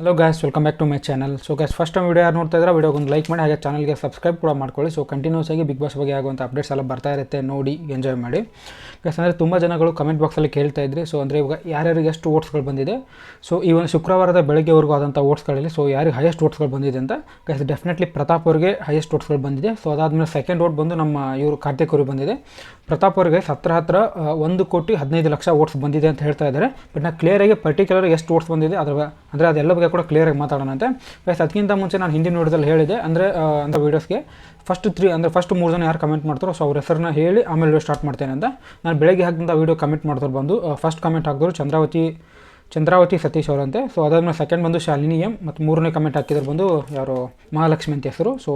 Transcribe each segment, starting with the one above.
Hello guys welcome back to my channel so guys first time video ಯಾರು ನೋಡ್ತಾ ಇದ್ರೆ ವಿಡಿಯೋಗೆ ಒಂದು ಲೈಕ್ ಮಾಡಿ, ಹಾಗೆ ಚಾನಲ್ಗೆ ಸಬ್ಸ್ಕ್ರೈಬ್ ಕೂಡ ಮಾಡ್ಕೊಳ್ಳಿ. ಸೊ ಕಂಟಿನ್ಯೂಸ್ ಆಗಿ ಬಿಗ್ ಬಾಸ್ ಬಗ್ಗೆ ಆಗುವಂಥ ಅಪ್ಡೇಟ್ಸ್ ಎಲ್ಲ ಬರ್ತಾ ಇರುತ್ತೆ, ನೋಡಿ ಎಂಜಾಯ್ ಮಾಡಿ. ಗ್ಯಾಸ್ ಅಂದರೆ ತುಂಬ ಜನಗಳು ಕಮೆಂಟ್ ಬಾಕ್ಸಲ್ಲಿ ಕೇಳ್ತಾ ಇದ್ರಿ. ಸೊ ಅಂದರೆ ಇವಾಗ ಯಾರ್ಯಾರಿಗೆ ಎಷ್ಟು ಓಟ್ಸ್ಗಳು ಬಂದಿದೆ ಸೊ ಈ ಒಂದು ಶುಕ್ರವಾರದ ಬೆಳಗ್ಗೆವರೆಗೂ ಆದಂಥ ಓಟ್ಸ್ಗಳಲ್ಲಿ ಸೊ ಯಾರಿಗೆ ಹೈಯೆಸ್ಟ್ ಓಟ್ಸ್ಗಳು ಬಂದಿದೆ ಅಂತ ಗ್ಯಾಸ್ ಡೆಫಿನೆಟ್ಲಿ ಪ್ರತಾಪ್ ಅವರಿಗೆ ಹೈಯೆಸ್ಟ್ ಓಟ್ಸ್ಗಳು ಬಂದಿದೆ. ಸೊ ಅದಾದಮೇಲೆ ಸೆಕೆಂಡ್ ಓಟ್ ಬಂದು ನಮ್ಮ ಇವರು ಕಾರ್ತಿಕ್ ಅವರು ಬಂದಿದೆ. ಪ್ರತಾಪ್ ಅವರಿಗೆ ಹತ್ರ ಹತ್ರ ಒಂದು ಕೋಟಿ ಹದಿನೈದು ಲಕ್ಷ ಓಟ್ಸ್ ಬಂದಿದೆ ಅಂತ ಹೇಳ್ತಾ ಇದ್ದಾರೆ. ಬಟ್ ನಾ ಕ್ಲಿಯರಾಗಿ ಪರ್ಟಿಕ್ಯುಲರ್ ಎಷ್ಟು ಓಟ್ಸ್ ಬಂದಿದೆ, ಅದರ ಅಂದರೆ ಅದೆಲ್ಲ ಬಗ್ಗೆ ಕೂಡ ಕ್ಲಿಯರಾಗಿ ಮಾತಾಡೋಣಂತೆ ಗೈಸ್ ಅದಕ್ಕಿಂತ ಮುಂಚೆ ನಾನು ಹಿಂದಿನ ನೋಡಿದಲ್ಲಿ ಹೇಳಿದೆ, ಅಂದರೆ ಅಂತ ವೀಡಿಯೋಸ್ಗೆ ಫಸ್ಟ್ ತ್ರೀ ಅಂದರೆ ಫಸ್ಟ್ ಮೂರು ಜನ ಯಾರು ಕಮೆಂಟ್ ಮಾಡ್ತಾರೋ, ಸೊ ಅವ್ರ ಹೆಸರನ್ನ ಹೇಳಿ ಆಮೇಲೆ ವಿಡಿಯೋ ಸ್ಟಾರ್ಟ್ ಮಾಡ್ತೇನೆ ಅಂತ. ನಾನು ಬೆಳಗ್ಗೆ ಹಾಕಿದಂಥ ವೀಡಿಯೋ ಕಮೆಂಟ್ ಮಾಡ್ತಾರೆ ಬಂದು ಫಸ್ಟ್ ಕಮೆಂಟ್ ಹಾಕಿದ್ರು ಚಂದ್ರಾವತಿ ಚಂದ್ರಾವತಿ ಸತೀಶ್ ಅವರಂತೆ ಸೊ ಅದಾದಮೇಲೆ ಸೆಕೆಂಡ್ ಬಂದು ಶಾಲಿನಿ ಎಂ, ಮತ್ತು ಮೂರನೇ ಕಮೆಂಟ್ ಹಾಕಿದ್ರು ಬಂದು ಯಾರು ಮಹಾಲಕ್ಷ್ಮಿ ಅಂತ ಹೆಸರು. ಸೊ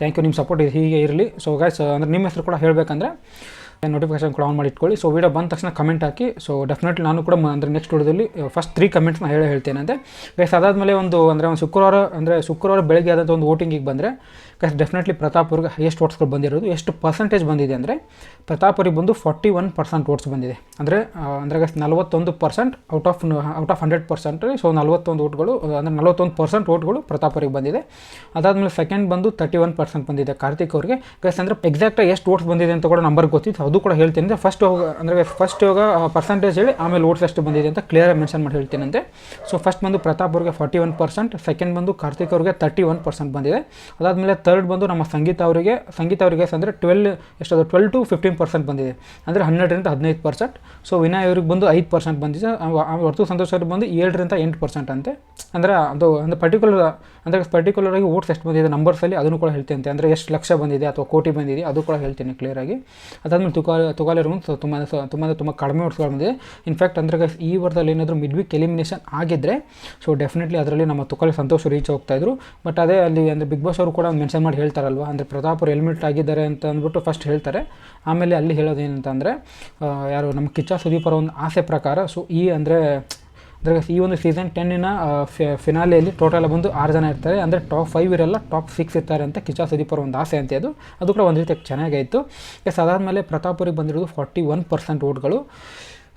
ಥ್ಯಾಂಕ್ ಯು ನಿಮ್ಮ ಸಪೋರ್ಟ್ ಹೀಗೆ ಇರಲಿ. ಸೊ ಗೈಸ್ ಅಂದರೆ ನಿಮ್ಮ ಹೆಸರು ಕೂಡ ಹೇಳಬೇಕಂದ್ರೆ ನೋಟಿಫಿಕೇಶನ್ ಕೂಡ ಆನ್ ಮಾಡಿ ಇಟ್ಕೊಳ್ಳಿ ಸೊ ವೀಡಿಯೋ ಬಂದ ತಕ್ಷಣ ಕಮೆಂಟ್ ಹಾಕಿ. ಸೊ ಡೆಫಿನೆಟ್ಲಿ ನಾನು ಕೂಡ ಅಂದರೆ ನೆಕ್ಸ್ಟ್ ವಿಡಿಯೋದಲ್ಲಿ ಫಸ್ಟ್ ತ್ರೀ ಕಮೆಂಟ್ಸ್ನ ಹೇಳಿ ಹೇಳ್ತೇನೆ ಅಂತೆ. ಗೈಸ್ ಅದಾದಮೇಲೆ ಒಂದು, ಅಂದರೆ ಒಂದು ಶುಕ್ರವಾರ, ಅಂದರೆ ಶುಕ್ರವಾರ ಬೆಳಗ್ಗೆ ಆದಂಥ ಒಂದು ವೋಟಿಂಗಿಗೆ ಬಂದರೆ ಗೈಸ್ ಡೆಫಿನೆಟ್ಲಿ ಪ್ರತಾಪ್ ಅವ್ರಿಗೆ ಹೈಯೆಸ್ಟ್ ಓಟ್ಸ್ಗಳು ಬಂದಿರೋದು. ಎಷ್ಟು ಪರ್ಸೆಂಟೇಜ್ ಬಂದಿದೆ ಅಂದರೆ ಪ್ರತಾಪರಿಗೆ ಬಂದು ಫಾರ್ಟಿ ಒನ್ ಪರ್ಸೆಂಟ್ ಓಟ್ಸ್ ಬಂದಿದೆ. ಅಂದರೆ ಅಂದರೆ ಗೈಸ್ ನಲವತ್ತೊಂದು percent out of out of hundred percent so ನಲವತ್ತೊಂದು ಓಟ್ಗಳು ಅಂದರೆ ನಲವತ್ತೊಂದು ಪರ್ಸೆಂಟ್ ಓಟ್ಗಳು ಪ್ರತಾಪರಿಗೆ ಬಂದಿದೆ. ಅದಾದಮೇಲೆ ಸೆಕೆಂಡ್ ಬಂದು ತರ್ಟಿ ಒನ್ ಪರ್ಸೆಂಟ್ ಬಂದಿದೆ ಕಾರ್ತಿಕ್ ಅವರಿಗೆ. ಗೈಸ್ ಅಂದರೆ ಎಕ್ಸಾಕ್ಟಾಗಿ ಎಷ್ಟು ಓಟ್ಸ್ ಬಂದಿದೆ ಅಂತ ಕೂಡ ನಂಬರ್ ಗೊತ್ತಿತ್ತು. ಅದು ಕೂಡ ಹೇಳ್ತೀನಿ ಅಂದರೆ ಫಸ್ಟ್ ಅಂದರೆ ಫಸ್ಟ್ ಇವಾಗ ಪರ್ಸೆಂಟೇಜ್ ಹೇಳಿ ಆಮೇಲೆ ಓಟ್ಸ್ ಎಷ್ಟು ಬಂದಿದೆ ಅಂತ ಕ್ಲಿಯರ್ ಮೆನ್ಷನ್ ಮಾಡಿ ಹೇಳ್ತೀನಂತೆ. ಸೊ ಫಸ್ಟ್ ಬಂದು ಪ್ರತಾಪ್ ಅವ್ರಿಗೆ ಫಾರ್ಟಿ ಒನ್ ಪರ್ಸೆಂಟ್ ಸೆಕೆಂಡ್ ಬಂದು ಕಾರ್ತಿಕ್ ಅವ್ರಿಗೆ ತರ್ಟಿ ಒನ್ ಪರ್ಸೆಂಟ್ ಬಂದಿದೆ. ಅದಾದಮೇಲೆ ತರ್ಡ್ ಬಂದು ನಮ್ಮ ಸಂಗೀತ ಅವರಿಗೆ ಸಂಗೀತ ಅವರಿಗೆ ಅಂದರೆ ಟ್ವೆಲ್ ಎಷ್ಟದು ಟ್ವೆಲ್ ಟು ಫಿಫ್ಟೀನ್ ಪರ್ಸೆಂಟ್ ಬಂದಿದೆ. ಅಂದರೆ ಹನ್ನೆರಡರಿಂದ ಹದಿನೈದು ಪರ್ಸೆಂಟ್ ಸೊ ವಿನಯ್ ಅವ್ರಿಗೆ ಬಂದು ಐದು ಪರ್ಸೆಂಟ್ ಬಂದಿದೆ. ಹೊರತು ಸಂತೋಷ್ ಅವ್ರಿಗೆ ಬಂದು ಏಳರಿಂದ ಎಂಟು ಪರ್ಸೆಂಟ್ ಅಂತೆ. ಅಂದರೆ ಅದು, ಅಂದರೆ ಪರ್ಟಿಕ್ಯುಲರ್ ಅಂದರೆ ಪರ್ಟಿಕ್ಯುಲರ್ ಆಗಿ ಓಟ್ಸ್ ಎಷ್ಟು ಬಂದಿದೆ ನಂಬರ್ಸಲ್ಲಿ ಅದನ್ನು ಕೂಡ ಹೇಳ್ತೀನಿ ಅಂದರೆ ಎಷ್ಟು ಲಕ್ಷ ಬಂದಿದೆ ಅಥವಾ ಕೋಟಿ ಬಂದಿದೆ ಅದು ಕೂಡ ಹೇಳ್ತೀನಿ ಕ್ಲಿಯರಾಗಿ ಅದಾದಮೇಲೆ ತುಕಾಲಿ ತುಕಾಲಿರು ತುಂಬ ತುಂಬ ತುಂಬ ಕಡಿಮೆ ಓಟ್ಸ್ಗಳು ಬಂದಿದೆ. ಇನ್ಫ್ಯಾಕ್ಟ್ ಅಂದರೆ ಗೈಸ್ ಈ ವಾರದಲ್ಲಿ ಏನಾದರೂ ಮಿಡ್ ವೀಕ್ ಎಲಿಮಿನೇಷನ್ ಆಗಿದ್ದರೆ ಸೊ ಡೆಫಿನೆಟ್ಲಿ ಅದರಲ್ಲಿ ನಮ್ಮ ತುಕಾಲಿ ಸಂತೋಷ್ ರೀಚ್ ಹೋಗ್ತಾ ಇದ್ರು. ಬಟ್ ಅದೇ ಅಲ್ಲಿ ಅಂದರೆ ಬಿಗ್ ಬಾಸ್ ಅವರು ಕೂಡ ಮೆನ್ಷನ್ ಮಾಡಿ ಹೇಳ್ತಾರಲ್ವ? ಅಂದರೆ ಪ್ರತಾಪ್ ಅವರು ಎಲಿಮಿನೇಟ್ ಆಗಿದ್ದಾರೆ ಅಂತ ಅಂದ್ಬಿಟ್ಟು ಫಸ್ಟ್ ಹೇಳ್ತಾರೆ. ಆಮೇಲೆ ಅಲ್ಲಿ ಹೇಳೋದೇನಂತಂದರೆ ಯಾರು ನಮ್ಮ ಕಿಚ್ಚ ಸುದೀಪ್ ಅವರ ಒಂದು ಆಸೆ ಪ್ರಕಾರ ಸೊ ಈ ಅಂದರೆ ಅಂದರೆ ಈ ಒಂದು ಸೀಸನ್ ಟೆನ್ನಿನ ಫಿನಾಲೆಯಲ್ಲಿ ಟೋಟಲ್ ಬಂದು ಆರು ಜನ ಇರ್ತಾರೆ. ಅಂದರೆ ಟಾಪ್ ಫೈವ್ ಇರಲ್ಲ ಟಾಪ್ ಸಿಕ್ಸ್ ಇರ್ತಾರೆ ಅಂತ ಕಿಚಾ ಸುದೀಪ್ ಒಂದು ಆಸೆ ಅಂತ ಅದು. ಅದು ಕೂಡ ಒಂದು ರೀತಿ ಚೆನ್ನಾಗಾಯಿತು. ಎಸ್ ಅದಾದಮೇಲೆ ಪ್ರತಾಪುರಿಗೆ ಬಂದಿರೋದು ಫಾರ್ಟಿ ಒನ್ ಪರ್ಸೆಂಟ್ ಓಟ್ಗಳು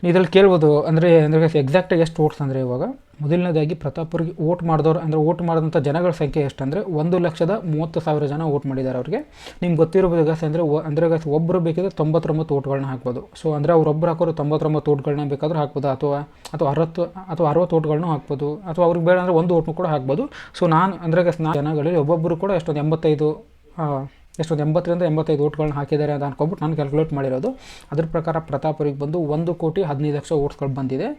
ಇದರಲ್ಲಿ ಕೇಳ್ಬೋದು, ಅಂದರೆ ಅಂದರೆ ಎಕ್ಸಾಕ್ಟಾಗಿ ಎಷ್ಟು ಓಟ್ಸ್ ಅಂದರೆ ಇವಾಗ? ಮೊದಲನೇದಾಗಿ ಪ್ರತಾಪ್ಪುರ್ಗೆ ಅವ್ರಿಗೆ ಓಟ್ ಮಾಡಿದವ್ರು, ಅಂದರೆ ಓಟ್ ಮಾಡಿದಂಥ ಜನಗಳ ಸಂಖ್ಯೆ ಎಷ್ಟು ಅಂದರೆ ಒಂದು ಲಕ್ಷದ ಮೂವತ್ತು ಸಾವಿರ ಜನ ಓಟ್ ಮಾಡಿದ್ದಾರೆ ಅವ್ರಿಗೆ. ನಿಮ್ಗೆ ಗೊತ್ತಿರಬಹುದು ಗಾಸ್ ಅಂದರೆ ಅಂದರೆ ಗಾಸ್ ಒಬ್ಬರು ಬೇಕಿದ್ರೆ ತೊಂಬತ್ತೊಂಬತ್ತು ಓಟ್ಗಳನ್ನ ಹಾಕ್ಬೋದು. ಸೊ ಅಂದರೆ ಅವ್ರೊಬ್ಬರು ಹಾಕೋರು ತೊಂಬತ್ತೊಂಬತ್ತು ಓಟ್ಗಳನ್ನ ಬೇಕಾದ್ರೂ ಹಾಕ್ಬೋದು, ಅಥವಾ ಅಥವಾ ಅರವತ್ತು ಅಥವಾ ಅರವತ್ತು ಓಟ್ಗಳನ್ನೂ ಹಾಕ್ಬೋದು, ಅಥವಾ ಅವ್ರಿಗೆ ಬೇಡ ಅಂದರೆ ಒಂದು ಓಟ್ನು ಕೂಡ ಹಾಕ್ಬೋದು. ಸೊ ನಾನು, ಅಂದರೆ ಗಾಸ್ ನಾ ಜನಗಳಲ್ಲಿ ಒಬ್ಬೊಬ್ಬರು ಕೂಡ ಎಷ್ಟೊಂದು ಎಂಬತ್ತೈದು ಎಷ್ಟೊಂದು ಎಂಬತ್ತರಿಂದ ಎಂಬತ್ತೈದು ಓಟ್ಗಳನ್ನ ಹಾಕಿದ್ದಾರೆ ಅಂತ ಅನ್ಕೊಂಬಿಟ್ಟು ನಾನು ಕ್ಯಾಲ್ಕುಲೇಟ್ ಮಾಡಿರೋದು. ಅದ್ರ ಪ್ರಕಾರ ಪ್ರತಾಪ್ ಅವ್ರಿಗೆ ಬಂದು ಒಂದು ಕೋಟಿ ಹದಿನೈದು ಲಕ್ಷ ಓಟ್ಸ್ಗಳು ಬಂದಿದೆ.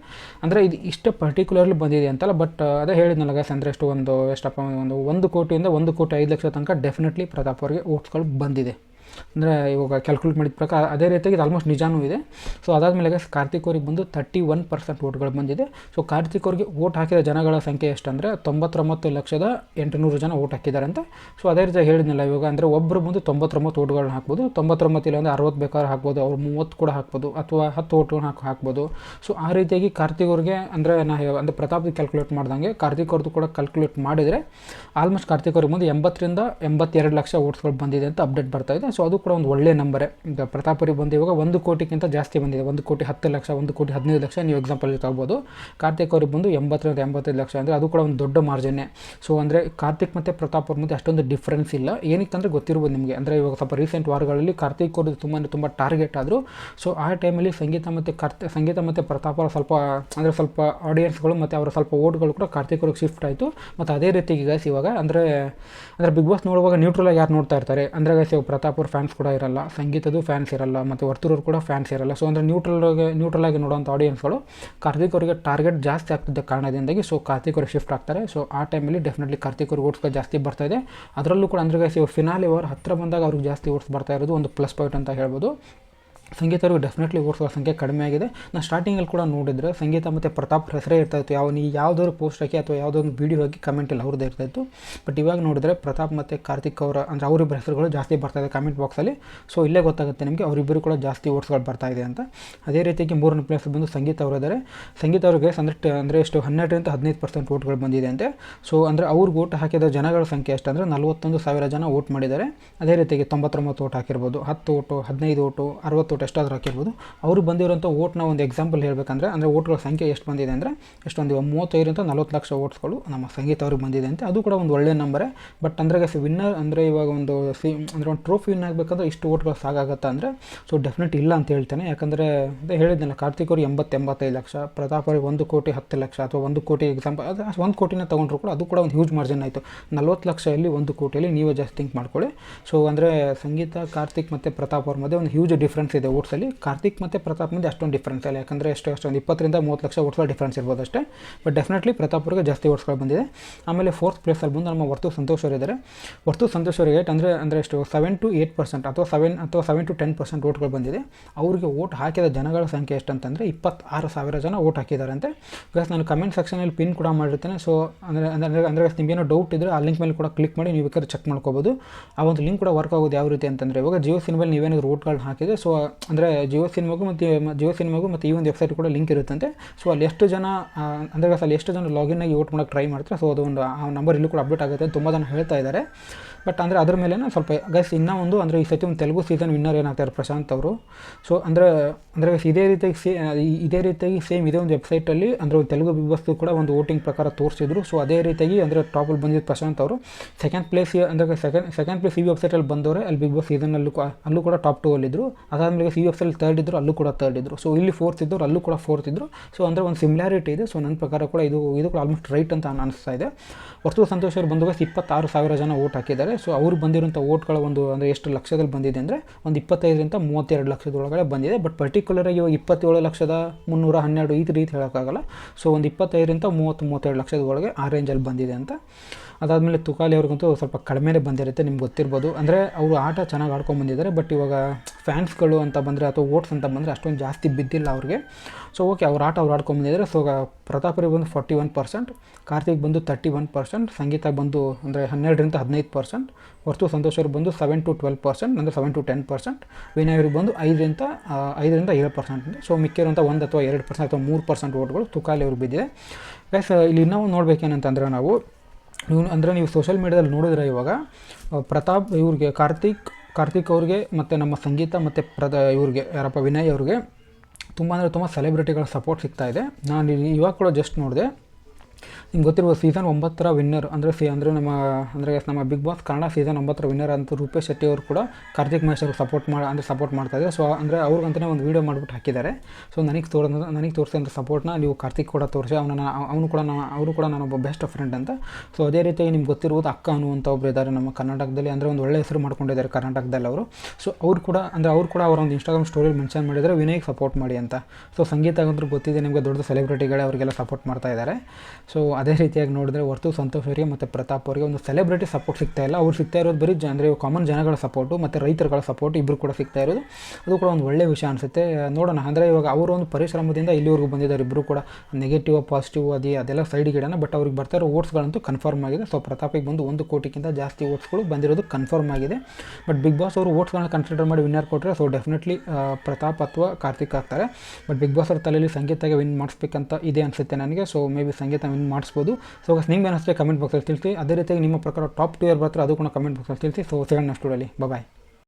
ಅಂದರೆ ಇದು ಇಷ್ಟೇ ಪರ್ಟಿಕ್ಯುಲರ್ಲಿ ಬಂದಿದೆ ಅಂತಲ್ಲ ಬಟ್ ಅದೇ ಹೇಳಿದ್ನಲ್ಲ ಗೈಸ್ ಅಂದರೆ ಎಷ್ಟು ಒಂದು ಎಷ್ಟಪ್ಪ, ಒಂದು ಒಂದು ಕೋಟಿಯಿಂದ ಒಂದು ಕೋಟಿ ಐದು ಲಕ್ಷ ತನಕ ಡೆಫಿನೆಟ್ಲಿ ಪ್ರತಾಪ್ ಅವರಿಗೆ ಓಟ್ಸ್ಗಳು ಬಂದಿದೆ. ಅಂದರೆ ಇವಾಗ ಕ್ಯಾಲ್ಕುಲೇಟ್ ಮಾಡಿದ ಪ್ರಕಾರ ಅದೇ ರೀತಿಯಾಗಿ ಇದು ಆಲ್ಮೋಸ್ಟ್ ನಿಜಾನೂ ಇದೆ. ಸೊ ಅದಾದಮೇಲೆ ಮೇಲೆ ಕಾರ್ತಿಕ್ ಅವ್ರಿಗೆ ಬಂದು ತರ್ಟಿ ಒನ್ ಪರ್ಸೆಂಟ್ ಓಟ್ಗಳು ಬಂದಿದೆ. ಸೊ ಕಾರ್ತಿಕ್ ಅವ್ರಿಗೆ ಓಟ್ ಹಾಕಿದ ಜನಗಳ ಸಂಖ್ಯೆ ಎಷ್ಟಂದರೆ ತೊಂಬತ್ತೊಂಬತ್ತು ಲಕ್ಷದ ಎಂಟುನೂರು ಜನ ಓಟ್ ಹಾಕಿದ್ದಾರೆ ಅಂತ. ಸೊ ಅದೇ ರೀತಿ ಹೇಳಿದ್ನಲ್ಲ, ಇವಾಗ ಅಂದರೆ ಒಬ್ಬರು ಬಂದು ತೊಂಬತ್ತೊಂಬತ್ತು ಓಟ್ಗಳನ್ನ ಹಾಕ್ಬೋದು. ತೊಂಬತ್ತೊಂಬತ್ತು ಇಲ್ಲ ಅಂದರೆ ಅರವತ್ತು ಬೇಕಾದ್ರೆ ಹಾಕ್ಬೋದು, ಅವ್ರು ಮೂವತ್ತು ಕೂಡ ಹಾಕ್ಬೋದು, ಅಥವಾ ಹತ್ತು ಓಟ್ಗಳನ್ನ ಹಾಕಿ, ಹಾಕ್ಬೋದು. ಸೊ ಆ ರೀತಿಯಾಗಿ ಕಾರ್ತಿಕ್ ಅವ್ರಿಗೆ ಅಂದರೆ ನಾ ಅಂದರೆ ಪ್ರತಾಪ್ ಕ್ಯಾಲ್ಕುಲೇಟ್ ಮಾಡ್ದಂಗೆ ಕಾರ್ತಿಕ್ ಅವ್ರದ್ದು ಕೂಡ ಕ್ಯಾಲ್ಕುಲೇಟ್ ಮಾಡಿದರೆ ಆಲ್ಮೋಸ್ಟ್ ಕಾರ್ತಿಕ್ ಅವ್ರಿಗೆ ಮುಂದೆ ಎಂಬತ್ತರಿಂದ ಎಂಬತ್ತೆರಡು ಲಕ್ಷ ಓಟ್ಸ್ಗಳು ಬಂದಿದೆ ಅಂತ ಅಪ್ಡೇಟ್ ಬರ್ತಾ ಇದೆ. ಸೊ ಅದು ಕೂಡ ಒಂದು ಒಳ್ಳೆಯ ನಂಬರೇ ಈಗ ಪ್ರತಾಪುರಿ ಬಂದು ಇವಾಗ ಒಂದು ಕೋಟಿಗಿಂತ ಜಾಸ್ತಿ ಬಂದಿದೆ. ಒಂದು ಕೋಟಿ ಹತ್ತು ಲಕ್ಷ, ಒಂದು ಕೋಟಿ ಹದಿನೈದು ಲಕ್ಷ ನೀವು ಎಕ್ಸಾಂಪಲ್ ತಗೋಬೋದು. ಕಾರ್ತಿಕ್ ಅವ್ರಿಗೆ ಬಂದು ಎಂಬತ್ತರಿಂದ ಎಂಬತ್ತೈದು ಲಕ್ಷ ಅಂದರೆ ಅದು ಕೂಡ ಒಂದು ದೊಡ್ಡ ಮಾರ್ಜಿನ್ನೇ ಸೊ ಅಂದರೆ ಕಾರ್ತಿಕ್ ಮತ್ತು ಪ್ರತಾಪ್ ಅವ್ರ ಮಧ್ಯೆ ಅಷ್ಟೊಂದು ಡಿಫ್ರೆನ್ಸ್ ಇಲ್ಲ. ಏನಕ್ಕೆ ಅಂದರೆ ಗೊತ್ತಿರ್ಬೋದು ನಿಮಗೆ. ಅಂದರೆ ಇವಾಗ ಸ್ವಲ್ಪ ರೀಸೆಂಟ್ ವಾರಗಳಲ್ಲಿ ಕಾರ್ತಿಕ್ ಅವ್ರದ್ದು ತುಂಬ ತುಂಬ ಟಾರ್ಗೆಟ್ ಆದರು. ಸೊ ಆ ಟೈಮಲ್ಲಿ ಸಂಗೀತ ಮತ್ತು ಕಾರ್ತಿ, ಸಂಗೀತ ಮತ್ತು ಪ್ರತಾಪ್ ಅವರ ಸ್ವಲ್ಪ, ಅಂದರೆ ಸ್ವಲ್ಪ ಆಡಿಯನ್ಸ್ಗಳು ಮತ್ತು ಅವರ ಸ್ವಲ್ಪ ಓಟ್ಗಳು ಕೂಡ ಕಾರ್ತಿಕ್ ಅವ್ರಿಗೆ ಶಿಫ್ಟ್ ಆಯಿತು. ಮತ್ತು ಅದೇ ರೀತಿ ಗೈಸ್ ಇವಾಗ ಅಂದರೆ ಅಂದರೆ ಬಿಗ್ ಬಾಸ್ ನೋಡುವಾಗ ನ್ಯೂಟ್ರಲ್ ಆಗಿ ಯಾರು ನೋಡ್ತಾ ಇರ್ತಾರೆ? ಅಂದರೆ ಗೈಸ್ ಇವಾಗ ಪ್ರತಾಪ್ ಅವ್ರ ಫ್ಯಾನ್ಸ್ ಕೂಡ ಇರಲ್ಲ, ಸಂಗೀತದ್ದು ಫ್ಯಾನ್ಸ್ ಇರಲ್ಲ ಮತ್ತು ವರ್ತೂರವ್ರು ಕೂಡ ಫ್ಯಾನ್ಸ್ ಇರಲ್ಲ. ಸೊ ಅಂದರೆ ನ್ಯೂಟ್ರಲ್ಗೆ ನ್ಯೂಟ್ರಲ್ ಆಗಿ ನೋಡೋಂಥ ಆಡಿಯನ್ಸ್ಗಳು ಕಾರ್ತಿಕ್ ಅವರಿಗೆ ಟಾರ್ಗೆಟ್ ಜಾಸ್ತಿ ಆಗ್ತಿದ್ದ ಕಾರಣದಿಂದಾಗಿ ಸೊ ಕಾರ್ತಿಕ್ ಅವ್ರಿಗೆ ಶಿಫ್ಟ್ ಆಗ್ತಾರೆ. ಸೊ ಆ ಟೈಮಲ್ಲಿ ಡೆಫಿನೆಟ್ಲಿ ಕಾರ್ತಿಕ್ ಅವ್ರಿಗೆ ಓಟ್ಸ್ಗಳು ಜಾಸ್ತಿ ಬರ್ತಾ ಇದೆ. ಅದರಲ್ಲೂ ಕೂಡ ಅಂದ್ರೆ ಗೈಸ್ ಇವಾಗ ಫಿನಾಲಿ ಓವರ್ ಹತ್ತಿರ ಬಂದಾಗ ಅವ್ರಿಗೆ ಜಾಸ್ತಿ ಓಟ್ಸ್ ಬರ್ತಾ ಇರೋದು ಒಂದು ಪ್ಲಸ್ ಪಾಯಿಂಟ್ ಅಂತ ಹೇಳ್ಬೋದು. ಸಂಗೀತವ್ರಿಗೆ ಡೆಫಿನೆಟ್ಲಿ ಓಡಿಸುವ ಸಂಖ್ಯೆ ಕಡಿಮೆ ಆಗಿದೆ. ನಾನು ಸ್ಟಾರ್ಟಿಂಗಲ್ಲಿ ಕೂಡ ನೋಡಿದರೆ ಸಂಗೀತ ಮತ್ತು ಪ್ರತಾಪ್ ಹೆಸರೇ ಇರ್ತಾಯಿತ್ತು ಯಾವ ನೀವು ಯಾವುದಾದ್ರು ಪೋಸ್ಟ್ ಹಾಕಿ ಅಥವಾ ಯಾವುದೋ ಒಂದು ವೀಡಿಯೋ ಹಾಕಿ ಕಮೆಂಟ್ ಇಲ್ಲ ಅವ್ರದ್ದೇ ಇರ್ತಾಯಿತ್ತು ಬಟ್ ಇವಾಗ ನೋಡಿದ್ರೆ ಪ್ರತಾಪ್ ಮತ್ತು ಕಾರ್ತಿಕ್ ಅವರ ಅಂದರೆ ಅವರಿಬ್ಬರ ಹೆಸರುಗಳು ಜಾಸ್ತಿ ಬರ್ತಾ ಇದೆ ಕಮೆಂಟ್ ಬಾಕ್ಸಲ್ಲಿ ಸೊ ಇಲ್ಲೇ ಗೊತ್ತಾಗುತ್ತೆ ನಿಮಗೆ ಅವರಿಬ್ಬರು ಕೂಡ ಜಾಸ್ತಿ ಓಟ್ಸ್ಗಳು ಬರ್ತಾ ಇದೆ ಅಂತ. ಅದೇ ರೀತಿಯಾಗಿ ಮೂರನೇ ಪ್ಲೇಸ್ ಬಂದು ಸಂಗೀತ ಅವರಿದ್ದಾರೆ ಸಂಗೀತ ಅವ್ರಿಗೆ ಅಂದರೆ ಅಂದರೆ ಎಷ್ಟು ಹನ್ನೆರಡರಿಂದ ಹದಿನೈದು ಪರ್ಸೆಂಟ್ ಓಟ್ಗಳು ಬಂದಿದೆ ಅಂತೆ. ಸೊ ಅಂದರೆ ಅವ್ರಿಗೆ ಓಟ್ ಹಾಕಿದ ಜನಗಳ ಸಂಖ್ಯೆ ಎಷ್ಟು ಅಂದರೆ ನಲವತ್ತೊಂದು ಸಾವಿರ ಜನ ಓಟ್ ಮಾಡಿದ್ದಾರೆ. ಅದೇ ರೀತಿಯಾಗಿ ತೊಂಬತ್ತೊಂಬತ್ತು ಓಟ್ ಹಾಕಿರ್ಬೋದು. ಹತ್ತು ಓಟು, ಹದಿನೈದು ಓಟು, ಅರವತ್ತು ಓಟ್ ಆದರೂ ಹಾಕಿರ್ಬೋದು. ಅವರು ಬಂದಿರೋಂಥ ಓಟ್ನ ಒಂದು ಎಕ್ಸಾಂಪಲ್ ಹೇಳಬೇಕಂದ್ರೆ, ಅಂದರೆ ಓಟ್ಗಳ ಸಂಖ್ಯೆ ಎಷ್ಟು ಬಂದಿದೆ ಅಂದರೆ, ಎಷ್ಟೊಂದು ಮೂವತ್ತೈದರಿಂದ ನಲ್ವತ್ತು ಲಕ್ಷ ಓಟ್ಸ್ಗಳು ನಮ್ಮ ಸಂಗೀತ ಅವ್ರಿಗೆ ಬಂದಿದೆ ಅಂತ. ಅದು ಕೂಡ ಒಂದು ಒಳ್ಳೆಯ ನಂಬರೇ ಬಟ್ ಅಂದರೆ ವಿನ್ನರ್ ಅಂದರೆ ಇವಾಗ ಒಂದು ಸಿ, ಅಂದರೆ ಒಂದು ಟ್ರೋಫಿ ವಿನ್ ಆಗಬೇಕಂದ್ರೆ ಇಷ್ಟು ಓಟ್ಗಳು ಸಾಕಾಗತ್ತಾ ಅಂದರೆ ಸೊ ಡೆಫಿನೆಟ್ ಇಲ್ಲ ಅಂತ ಹೇಳ್ತೇನೆ. ಯಾಕಂದರೆ, ಅದೇ ಹೇಳಿದ್ನಲ್ಲ, ಕಾರ್ತಿಕ್ ಅವ್ರಿಗೆ ಎಂಬತ್ತೆಂಬತ್ತೈದು ಲಕ್ಷ, ಪ್ರತಾಪ್ ಅವ್ರಿಗೆ ಒಂದು ಕೋಟಿ ಹತ್ತು ಲಕ್ಷ ಅಥವಾ ಒಂದು ಕೋಟಿ ಎಕ್ಸಾಂಪಲ್ ಅದು ಒಂದು ಕೋಟಿನ ತೊಗೊಂಡ್ರು ಕೂಡ ಅದು ಕೂಡ ಒಂದು ಹ್ಯೂಜ್ ಮಾರ್ಜಿನ್ ಆಯಿತು. ನಲ್ವತ್ತು ಲಕ್ಷ ಇಲ್ಲಿ ಒಂದು ಕೋಟಿಯಲ್ಲಿ ನೀವೇ ಜಾಸ್ತಿ ಥಿಂಕ್ ಮಾಡ್ಕೊಳ್ಳಿ. ಸೊ ಅಂದರೆ ಸಂಗೀತ, ಕಾರ್ತಿಕ್ ಮತ್ತು ಪ್ರತಾಪ್ ಅವ್ರ ಮಧ್ಯೆ ಒಂದು ಹ್ಯೂಜ್ ಡಿಫ್ರೆನ್ಸ್ ಇದೆ. ಓಟ್ಸಲ್ಲಿ. ಕಾರ್ತಿಕ್ ಮತ್ತು ಪ್ರತಾಪ್ ಮುಂದೆ ಅಷ್ಟೊಂದು ಡಿಫ್ರೆನ್ಸ್ ಇಲ್ಲ. ಯಾಕಂದರೆ ಎಷ್ಟು ಅಷ್ಟೊಂದು ಇಪ್ಪತ್ತರಿಂದ ಮೂವತ್ತು ಲಕ್ಷ ಓಟ್ಸಲ್ಲಿ ಡಿಫ್ರೆನ್ಸ್ ಇರ್ಬೋದು ಅಷ್ಟೇ. ಬಟ್ ಡೆಫಿನೆಟ್ಲಿ ಪ್ರತಾಪ್ ಅವ್ರಿಗೆ ಜಾಸ್ತಿ ಓಟ್ಸ್ಗಳು ಬಂದಿದೆ. ಆಮೇಲೆ ಫೋರ್ತ್ ಪ್ಲೇಸಲ್ಲಿ ಬಂದು ನಮ್ಮ ವರ್ತು ಸಂತೋಷ್ ಅವರು ಇದ್ದಾರೆ. ವರ್ತು ಸಂತೋಷ್ ಅವರಿಗೆ ಅಂದರೆ ಅಂದರೆ ಎಷ್ಟು? ಸೆವೆನ್ ಟು ಏಯ್ಟ್ ಪರ್ಸೆಂಟ್ ಅಥವಾ ಸೆವೆನ್ ಅಥವಾ ಸೆವೆನ್ ಟು ಟೆನ್ ಪರ್ಸೆಂಟ್ ಓಟ್ಗಳು ಬಂದಿದೆ. ಅವರಿಗೆ ಓಟ್ ಹಾಕಿದ ಜನಗಳ ಸಂಖ್ಯೆ ಎಷ್ಟಂತಂದರೆ ಇಪ್ಪತ್ತಾರು ಸಾವಿರ ಜನ ಓಟ್ ಹಾಕಿದ್ದಾರಂತೆ ಬಿಕಾಸ್ ನಾನು ಕಮೆಂಟ್ ಸೆಕ್ಷನಲ್ಲಿ ಪಿನ್ ಕೂಡ ಮಾಡಿರ್ತೇನೆ. ಸೊ ಅಂದರೆ ಅಂದರೆ ಅಂದರೆ ನಿಮಗೇನೋ ಡೌಟ್ ಇದ್ದರೆ ಆ ಲಿಂಕ್ ಮೇಲೆ ಕೂಡ ಕ್ಲಿಕ್ ಮಾಡಿ ನೀವು ಬೇಕಾದ್ರೆ ಚೆಕ್ ಮಾಡ್ಕೋಬೋದು. ಆ ಒಂದು ಲಿಂಕ್ ಕೂಡ ವರ್ಕ್ ಆಗೋದು ಯಾವ ರೀತಿ ಅಂತಂದರೆ ಇವಾಗ ಜಿಯೋ ಸಿನಿಮಲ್ಲಿ ನೀವೇನಾದ್ರು ಓಟ್ಗಳನ್ನ ಹಾಕಿದೆ ಸೊ ಅಂದರೆ ಜಿಯೋ ಸಿನಿಮಾಗೂ ಮತ್ತು ಜಿಯೋ ಸಿನಿಮಾಗೂ ಮತ್ತು ಈ ಒಂದು ವೆಬ್ಸೈಟ್ ಕೂಡ ಲಿಂಕ್ ಇರುತ್ತಂತೆ. ಸೊ ಅಲ್ಲಿ ಎಷ್ಟು ಜನ ಅಂದರೆ ಅಲ್ಲಿ ಎಷ್ಟು ಜನ ಲಾಗಿನ್ ಆಗಿ ವೋಟ್ ಮಾಡೋಕ್ಕೆ ಟ್ರೈ ಮಾಡ್ತಾರೆ. ಸೊ ಅದು ಒಂದು, ಆ ನಂಬರ್ ಇಲ್ಲೂ ಕೂಡ ಅಪ್ಡೇಟ್ ಆಗುತ್ತೆ ಅಂತ ತುಂಬ ಜನ ಹೇಳ್ತಾ ಇದ್ದಾರೆ. ಬಟ್ ಅಂದರೆ ಅದ್ರ ಮೇಲೆ ಸ್ವಲ್ಪ ಗೈಸ್ ಇನ್ನೂ ಒಂದು, ಅಂದರೆ ಈ ಸತಿ ಒಂದು ತೆಲುಗು ಸೀಸನ್ ವಿನ್ನರ್ ಏನಾಗ್ತಾರೆ ಪ್ರಶಾಂತ್ ಅವರು. ಸೊ ಅಂದರೆ ಅಂದರೆ ಗೈಸ್ ಇದೇ ರೀತಿಯಾಗಿ ಸೇ ಇದೇ ರೀತಿಯಾಗಿ ಸೇಮ್ ಇದೇ ಒಂದು ವೆಬ್ಸೈಟಲ್ಲಿ ಅಂದರೆ ಒಂದು ತೆಲುಗು ಬಿಗ್ ಬಾಸ್ದು ಕೂಡ ಒಂದು ವೋಟಿಂಗ್ ಪ್ರಕಾರ ತೋರಿಸಿದ್ರು. ಸೊ ಅದೇ ರೀತಿಯಾಗಿ ಅಂದರೆ ಟಾಪಲ್ಲಿ ಬಂದಿದ್ದು ಪ್ರಶಾಂತ್ ಅವರು. ಸೆಕೆಂಡ್ ಪ್ಲೇಸ್ ಅಂದರೆ ಸೆಕೆಂಡ್ ಸೆಕೆಂಡ್ ಪ್ಲೇಸ್ ಈ ವೆಬ್ಸೈಟಲ್ಲಿ ಬಂದವರೆ, ಅಲ್ಲಿ ಬಿಗ್ ಬಾಸ್ ಸೀಸನಲ್ಲೂ ಅಲ್ಲೂ ಕೂಡ ಟಾಪ್ ಟೂ ಅಲ್ಲಿದ್ದರು ಅದಾದಮೇಲೆ ಸಿ ವೆಬ್ಸೈಟಲ್ಲಿ ತರ್ಡ್ ಇದ್ದರು ಅಲ್ಲೂ ಕೂಡ ತರ್ಡ್ ಇದ್ದರು ಸೊ ಇಲ್ಲಿ ಫೋರ್ತ್ ಇದ್ದರು ಅಲ್ಲೂ ಕೂಡ ಫೋರ್ತ್ ಇದ್ದರು ಸೊ ಅಂದರೆ ಒಂದು ಸಿಮಿಲಾರಿಟಿ ಇದೆ. ಸೊ ನನ್ನ ಪ್ರಕಾರ ಕೂಡ ಇದು ಇದು ಕೂಡ ಆಲ್ಮೋಸ್ಟ್ ರೈಟ್ ಅಂತ ಅನ್- ಅನಿಸ್ತಾ ಇದೆ. ವರ್ತು ಸಂತೋಷ್ ಅವರು ಬಂದಾಗ ಇಪ್ಪತ್ತಾರು ಸಾವಿರ ಜನ ಓಟ್ ಹಾಕಿದ್ದಾರೆ. ಸೊ ಅವ್ರು ಬಂದಿರುವಂಥ ಓಟ್ಗಳ ಒಂದು, ಅಂದರೆ ಎಷ್ಟು ಲಕ್ಷದಲ್ಲಿ ಬಂದಿದೆ ಅಂದರೆ ಒಂದು ಇಪ್ಪತ್ತೈದರಿಂದ ಮೂವತ್ತೆರಡು ಲಕ್ಷದೊಳಗಡೆ ಬಂದಿದೆ. ಬಟ್ ಪರ್ಟಿಕ್ಯುಲರಾಗಿ ಇವಾಗ ಇಪ್ಪತ್ತೇಳು ಲಕ್ಷದ ಮುನ್ನೂರ ಹನ್ನೆರಡು ಈ ರೀತಿ ಹೇಳೋಕ್ಕಾಗಲ್ಲ. ಸೊ ಒಂದು ಇಪ್ಪತ್ತೈದರಿಂದ ಮೂವತ್ತು, ಮೂವತ್ತೆರಡು ಲಕ್ಷದ ಒಳಗೆ ಆ ರೇಂಜಲ್ಲಿ ಬಂದಿದೆ ಅಂತ. ಅದಾದಮೇಲೆ ತುಕಾಲಿ ಅವ್ರಿಗಂತೂ ಸ್ವಲ್ಪ ಕಡಿಮೆನೇ ಬಂದಿರುತ್ತೆ, ನಿಮ್ಗೆ ಗೊತ್ತಿರ್ಬೋದು. ಅಂದರೆ ಅವರು ಆಟ ಚೆನ್ನಾಗಿ ಆಡ್ಕೊಂಡು ಬಂದಿದ್ದಾರೆ ಬಟ್ ಇವಾಗ ಫ್ಯಾನ್ಸ್ಗಳು ಅಂತ ಬಂದರೆ ಅಥವಾ ಓಟ್ಸ್ ಅಂತ ಬಂದರೆ ಅಷ್ಟೊಂದು ಜಾಸ್ತಿ ಬಿದ್ದಿಲ್ಲ ಅವ್ರಿಗೆ. ಸೊ ಓಕೆ ಅವ್ರ ಆಟ ಅವ್ರು ಆಡ್ಕೊಂಡು ಬಂದಿದ್ದಾರೆ. ಸೊ ಪ್ರತಾಪರಿಗೆ ಬಂದು ಫಾರ್ಟಿ ಒನ್ ಪರ್ಸೆಂಟ್ ಕಾರ್ತಿಕ್ ಬಂದು ತರ್ಟಿ ಒನ್ ಪರ್ಸೆಂಟ್ ಸಂಗೀತ ಬಂದು ಅಂದರೆ ಹನ್ನೆರಡರಿಂದ ಹದಿನೈದು ಪರ್ಸೆಂಟ್ ಸಂತೋಷ್ ಅವ್ರಿಗೆ ಬಂದು ಸೆವೆನ್ ಟು ಟ್ವೆಲ್ ಪರ್ಸೆಂಟ್ ಅಂದರೆ seven to ten percent Vinay ಅವ್ರಿಗೆ ಬಂದು ಐದರಿಂದ ಐದರಿಂದ ಏಳು ಪರ್ಸೆಂಟ್ ಸೊ ಮಿಕ್ಕಿರುವಂಥ ಒಂದು ಅಥವಾ ಎರಡು ಪರ್ಸೆಂಟ್ ಅಥವಾ ಮೂರು ಪರ್ಸೆಂಟ್ ಓಟ್ಗಳು ತುಕಾಲಿ ಅವ್ರಿಗೆ ಬಿದ್ದಿದೆ. ಗೈಸ್ ಇಲ್ಲಿ ಇನ್ನೂ ನೋಡ್ಬೇಕೇನಂತಂದರೆ ನಾವು ನೀವು ಅಂದರೆ ನೀವು ಸೋಷಿಯಲ್ ಮೀಡ್ಯಾದಲ್ಲಿ ನೋಡಿದ್ರೆ ಇವಾಗ ಪ್ರತಾಪ್ ಇವ್ರಿಗೆ, ಕಾರ್ತಿಕ್ ಕಾರ್ತಿಕ್ ಅವ್ರಿಗೆ ಮತ್ತು ನಮ್ಮ ಸಂಗೀತ ಮತ್ತು ಪ್ರದ ಇವ್ರಿಗೆ, ಯಾರಪ್ಪ ವಿನಯ್ ಅವ್ರಿಗೆ ತುಂಬ ಅಂದರೆ ತುಂಬ ಸೆಲೆಬ್ರಿಟಿಗಳ ಸಪೋರ್ಟ್ ಸಿಗ್ತಾ ಇದೆ. ನಾನು ಇವಾಗ ಕೂಡ ಜಸ್ಟ್ ನೋಡಿದೆ. ನಿಮ್ಗೆ ಗೊತ್ತಿರುವ ಸೀಸನ್ ಒಂಬತ್ತರ ವಿನ್ನರ್ ಅಂದರೆ ಸಿ ಅಂದರೆ ನಮ್ಮ ಅಂದರೆ ನಮ್ಮ ಬಿಗ್ ಬಾಸ್ ಕನ್ನಡ ಸೀಸನ್ ಒಂಬತ್ತರ ವಿನ್ನರ್ ಅಂತ ರೂಪೇಶ್ ಶೆಟ್ಟಿ ಅವರು ಕೂಡ ಕಾರ್ತಿಕ್ ಮಹೇಶ್ ಅವ್ರಿಗೆ ಸಪೋರ್ಟ್ ಮಾಡಿ ಅಂದರೆ ಸಪೋರ್ಟ್ ಮಾಡ್ತಾ ಇದ್ದಾರೆ. ಸೊ ಅಂದರೆ ಅವ್ರಿಗಂತಲೇ ಒಂದು ವೀಡಿಯೋ ಮಾಡಿಬಿಟ್ಟು ಹಾಕಿದ್ದಾರೆ. ಸೊ ನನಗೆ ತೋರ ನನಗೆ ತೋರಿಸಿದಂಥ ಸಪೋರ್ಟ್ನ ನೀವು ಕಾರ್ತಿಕ್ ಕೂಡ ತೋರಿಸಿ ಅವನ ಅವನು ಕೂಡ ನಾನು ಅವರು ಕೂಡ ನಾನೊಬ್ಬ ಬೆಸ್ಟ್ ಫ್ರೆಂಡ್ ಅಂತ. ಸೊ ಅದೇ ರೀತಿಯಾಗಿ ನಿಮ್ಗೆ ಗೊತ್ತಿರುವುದು ಅಕ್ಕ ಅನ್ನುವಂಥ ಒಬ್ಬರು ಇದ್ದಾರೆ ನಮ್ಮ ಕರ್ನಾಟಕದಲ್ಲಿ. ಅಂದರೆ ಒಂದು ಒಳ್ಳೆ ಹೆಸರು ಮಾಡ್ಕೊಂಡಿದ್ದಾರೆ ಕರ್ನಾಟಕದಲ್ಲಿ ಅವರು. ಸೊ ಅವ್ರು ಕೂಡ ಅಂದರೆ ಅವ್ರು ಕೂಡ ಅವರ ಒಂದು ಇನ್ಸ್ಟಾಗ್ರಾಮ್ ಸ್ಟೋರಿಯಲ್ಲಿ ಮೆನ್ಷನ್ ಮಾಡಿದರೆ ವಿನಯ್ಗೆ ಸಪೋರ್ಟ್ ಮಾಡಿ ಅಂತ. ಸೊ ಸಂಗೀತ ಅಂದ್ರೆ ಗೊತ್ತಿದೆ ನಿಮಗೆ, ದೊಡ್ಡ ಸೆಲೆಬ್ರಿಟಿಗಳೇ ಅವರಿಗೆಲ್ಲ ಸಪೋರ್ಟ್ ಮಾಡ್ತಾ ಇದ್ದಾರೆ. ಸೊ ಅದೇ ರೀತಿಯಾಗಿ ನೋಡಿದ್ರೆ ಹೊರತು ಸಂತೋಷ್ ಅವರಿಗೆ ಮತ್ತು ಪ್ರತಾಪ್ ಅವರಿಗೆ ಒಂದು ಸೆಲೆಬ್ರಿಟಿ ಸಪೋರ್ಟ್ ಸಿಗ್ತಾ ಇಲ್ಲ. ಅವ್ರು ಸಿಗ್ತಾ ಇರೋದು ಬರೀ ಅಂದರೆ ಕಾಮನ್ ಜನಗಳ ಸಪೋರ್ಟು ಮತ್ತು ರೈತರುಗಳ ಸಪೋರ್ಟ್ ಇಬ್ಬರು ಕೂಡ ಸಿಗ್ತಾ ಇರೋದು. ಅದು ಕೂಡ ಒಂದು ಒಳ್ಳೆಯ ವಿಷಯ ಅನಿಸುತ್ತೆ. ನೋಡೋಣ, ಅಂದರೆ ಇವಾಗ ಅವರು ಒಂದು ಪರಿಶ್ರಮದಿಂದ ಇಲ್ಲಿವರೆಗೂ ಬಂದಿದ್ದಾರೆ. ಇಬ್ಬರು ಕೂಡ ನೆಗೆಟಿವ್ ಪಾಸಿಟಿವ್ ಅದೇ, ಅದೆಲ್ಲ ಸೈಡ್ ಇಡೋಣ ಬಟ್ ಅವ್ರಿಗೆ ಬರ್ತಾ ಇರೋ ಓಟ್ಸ್ಗಳಂತೂ ಕನ್ಫರ್ಮ್ ಆಗಿದೆ. ಸೊ ಪ್ರತಾಪಿಗೆ ಬಂದು ಒಂದು ಕೋಟಿಗಿಂತ ಜಾಸ್ತಿ ಓಟ್ಸ್ಗಳು ಬಂದಿರೋದು ಕನ್ಫರ್ಮ್ ಆಗಿದೆ. ಬಟ್ ಬಿಗ್ ಬಾಸ್ ಅವರು ಓಟ್ಸ್ಗಳನ್ನ ಕನ್ಸಿಡರ್ ಮಾಡಿ ವಿನ್ನರ್ ಕೊಟ್ಟರೆ ಸೊ ಡೆಫಿನೆಟ್ಲಿ ಪ್ರತಾಪ್ ಅಥವಾ ಕಾರ್ತಿಕ್ ಆಗ್ತಾರೆ. ಬಟ್ ಬಿಗ್ ಬಾಸ್ ಅವ್ರ ತಲೆಯಲ್ಲಿ ಸಂಗೀತಾಗೆ ವಿನ್ ಮಾಡಿಸ್ಬೇಕಂತ ಇದೆ ಅನಿಸುತ್ತೆ ನನಗೆ. ಸೊ ಮೇ ಬಿ ಸಂಗೀತ ಮಾಡಿಸ್ಬೋದು. ಸೊ ನಿಮ್ಗೆ ಅಷ್ಟೇ ಕಮೆಂಟ್ ಬಾಕ್ಸಲ್ಲಿ ತಿಳಿಸಿ. ಅದೇ ರೀತಿಯಾಗಿ ನಿಮ್ಮ ಪ್ರಕಾರ ಟಾಪ್ ಟು ಇಯರ್ ಬರ್ತಾರೆ, ಅದು ಕೂಡ ಕಮೆಂಟ್ ಬಾಕ್ಸಲ್ಲಿ ತಿಳಿಸಿ. ಸೊ ಸಿಗೋಣ ನೆಕ್ಸ್ಟ್ ಬಾಯ್